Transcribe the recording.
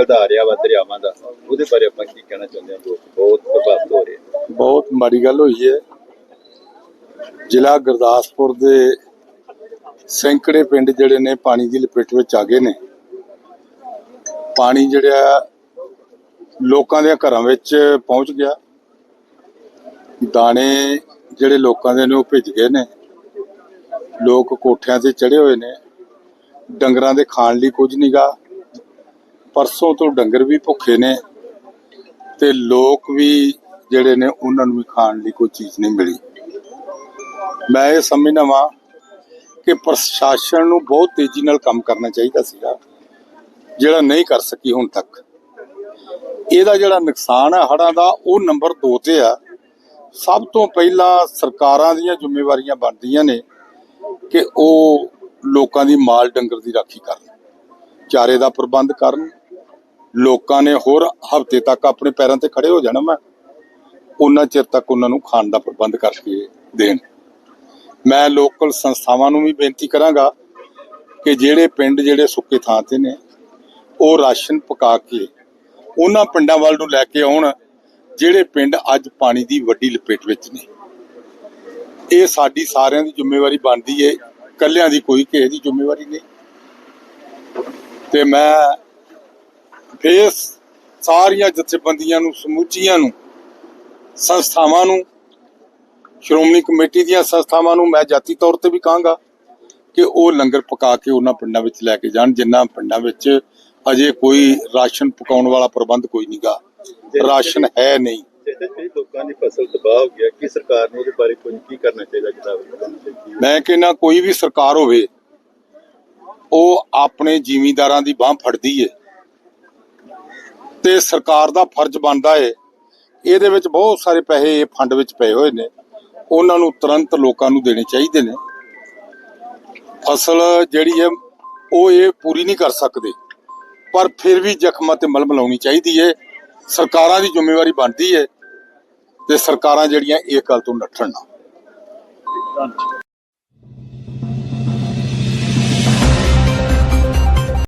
ਵਧਾ ਰਿਹਾ ਵਾ ਦਰਿਆਵਾਂ ਦਾ, ਉਹਦੇ ਬਾਰੇ ਆਪਾਂ ਕੀ ਕਹਿਣਾ ਚਾਹੁੰਦੇ ਹਾਂ? ਲੋਕ ਬਹੁਤ ਪ੍ਰਭਾਵਿਤ ਹੋ ਰਹੇ। ਬਹੁਤ ਮਾੜੀ ਗੱਲ ਹੋਈ ਹੈ। ਜ਼ਿਲ੍ਹਾ ਗੁਰਦਾਸਪੁਰ ਦੇ ਸੈਂਕੜੇ ਪਿੰਡ ਜਿਹੜੇ ਨੇ ਪਾਣੀ ਦੀ ਲਪੇਟ ਵਿੱਚ ਆ ਗਏ ਨੇ। ਪਾਣੀ ਜਿਹੜਾ ਲੋਕਾਂ ਦੇ ਘਰਾਂ ਵਿੱਚ ਪਹੁੰਚ ਗਿਆ। ਦਾਣੇ ਜਿਹੜੇ ਲੋਕਾਂ ਦੇ ਨੇ ਉਹ ਭਿੱਜ ਗਏ ਨੇ। ਲੋਕ ਕੋਠਿਆਂ ਤੇ ਚੜੇ ਹੋਏ ਨੇ। ਡੰਗਰਾਂ ਦੇ ਖਾਣ ਲਈ ਕੁਝ ਨਹੀਂਗਾ ਪਰਸੋਂ ਤੋਂ ਡੰਗਰ ਵੀ ਭੁੱਖੇ ਨੇ ਤੇ ਲੋਕ ਵੀ ਜਿਹੜੇ ਨੇ ਉਹਨਾਂ ਨੂੰ ਵੀ ਖਾਣ ਲਈ ਕੋਈ ਚੀਜ਼ ਨਹੀਂ ਮਿਲੀ। ਮੈਂ ਇਹ ਸਮਝਦਾ ਵਾਂ ਕਿ ਪ੍ਰਸ਼ਾਸਨ ਨੂੰ ਬਹੁਤ ਤੇਜ਼ੀ ਨਾਲ ਕੰਮ ਕਰਨਾ ਚਾਹੀਦਾ ਸੀਗਾ, ਜਿਹੜਾ ਨਹੀਂ ਕਰ ਸਕੀ ਹੁਣ ਤੱਕ। ਇਹਦਾ ਜਿਹੜਾ ਨੁਕਸਾਨ ਹੈ ਹੜਾਂ ਦਾ, ਉਹ ਨੰਬਰ 2 ਤੇ ਆ। ਸਭ ਤੋਂ ਪਹਿਲਾਂ ਸਰਕਾਰਾਂ ਦੀਆਂ ਜ਼ਿੰਮੇਵਾਰੀਆਂ ਬਣਦੀਆਂ ਨੇ ਕਿ ਉਹ ਲੋਕਾਂ ਦੀ ਮਾਲ ਡੰਗਰ ਦੀ ਰਾਖੀ ਕਰਨ, ਚਾਰੇ ਦਾ ਪ੍ਰਬੰਧ ਕਰਨ ਲੋਕਾਂ ਨੇ ਹੋਰ ਹਫ਼ਤੇ ਤੱਕ ਆਪਣੇ ਪੈਰਾਂ ਤੇ ਖੜੇ ਹੋ ਜਾਣਾ ਮੈਂ, ਉਹਨਾਂ ਚਿਰ ਤੱਕ ਉਹਨਾਂ ਨੂੰ ਖਾਣ ਦਾ ਪ੍ਰਬੰਧ ਕਰਕੇ ਦੇਣ। ਮੈਂ ਲੋਕਲ ਸੰਸਥਾਵਾਂ ਨੂੰ ਵੀ ਬੇਨਤੀ ਕਰਾਂਗਾ ਕਿ ਜਿਹੜੇ ਪਿੰਡ ਜਿਹੜੇ ਸੁੱਕੇ ਥਾਂ ਤੇ ਨੇ, ਉਹ ਰਾਸ਼ਨ ਪਕਾ ਕੇ ਉਹਨਾਂ ਪਿੰਡਾਂ ਵੱਲ ਨੂੰ ਲੈ ਕੇ ਆਉਣ, ਜਿਹੜੇ ਪਿੰਡ ਅੱਜ ਪਾਣੀ ਦੀ ਵੱਡੀ ਲਪੇਟ ਵਿੱਚ ਨੇ। ਇਹ ਸਾਡੀ ਸਾਰਿਆਂ ਦੀ ਜ਼ਿੰਮੇਵਾਰੀ ਬਣਦੀ ਏ ਕੱਲਿਆਂ ਦੀ ਕੋਈ ਕਿਸੇ ਦੀ ਜ਼ਿੰਮੇਵਾਰੀ ਨਹੀਂ। ਤੇ ਮੈਂ ਫੇਰ ਸਾਰੀਆਂ ਜਥੇਬੰਦੀਆਂ ਨੂੰ ਸਮੁੱਚੀਆਂ ਨੂੰ ਸੰਸਥਾਵਾਂ ਨੂੰ ਸ਼੍ਰੋਮਣੀ ਕਮੇਟੀ ਦੀਆਂ ਸੰਸਥਾਵਾਂ ਨੂੰ ਮੈਂ ਜਾਤੀ ਤੌਰ ਤੇ ਵੀ ਕਹਾਂਗਾ ਕਿ ਉਹ ਲੰਗਰ ਪਕਾ ਕੇ ਉਹਨਾਂ ਪਿੰਡਾਂ ਵਿੱਚ ਲੈ ਕੇ ਜਾਣ ਜਿਨ੍ਹਾਂ ਪਿੰਡਾਂ ਵਿੱਚ ਅਜੇ ਕੋਈ ਰਾਸ਼ਨ ਪਕਾਉਣ ਵਾਲਾ ਪ੍ਰਬੰਧ ਕੋਈ ਨਹੀਂਗਾ ਰਾਸ਼ਨ ਹੈ ਨਹੀਂ। ਜਿਹਦੇ ਕਈ ਲੋਕਾਂ ਦੀ ਫਸਲ ਤਬਾਹ ਹੋ ਗਿਆ ਕੀ ਸਰਕਾਰ ਨੂੰ ਉਹਦੇ ਬਾਰੇ ਕੁਝ ਕੀ ਕਰਨਾ ਚਾਹੀਦਾ ਕਿਤਾਬ ਮੈਂ ਕਹਿੰਦਾ ਕੋਈ ਵੀ ਸਰਕਾਰ ਹੋਵੇ ਉਹ ਆਪਣੇ ਜ਼ਿਮੀਂਦਾਰਾਂ ਦੀ ਬਾਹ ਫੜਦੀ ਏ। ਤੇ ਸਰਕਾਰ ਦਾ ਫਰਜ਼ ਬਣਦਾ ਏ। ਇਹਦੇ ਵਿੱਚ ਬਹੁਤ ਸਾਰੇ ਪੈਸੇ ਫੰਡ ਵਿੱਚ ਪਏ ਹੋਏ ਨੇ। ਉਹਨਾਂ ਨੂੰ ਤੁਰੰਤ ਲੋਕਾਂ ਨੂੰ ਦੇਣੇ ਚਾਹੀਦੇ ਨੇ। ਫਸਲ ਜਿਹੜੀ ਹੈ, ਉਹ ਇਹ ਪੂਰੀ ਨਹੀਂ ਕਰ ਸਕਦੇ। ਪਰ ਫਿਰ ਵੀ ਜ਼ਖਮਾਂ ਤੇ ਮਲਮ ਲਾਉਣੀ ਚਾਹੀਦੀ ਏ। ਸਰਕਾਰਾਂ ਦੀ ਜ਼ਿੰਮੇਵਾਰੀ ਬਣਦੀ ਏ ਤੇ ਸਰਕਾਰਾਂ ਜਿਹੜੀਆਂ ਇਹ ਗੱਲ ਤੋਂ ਨੱਠਣ ਨਾ।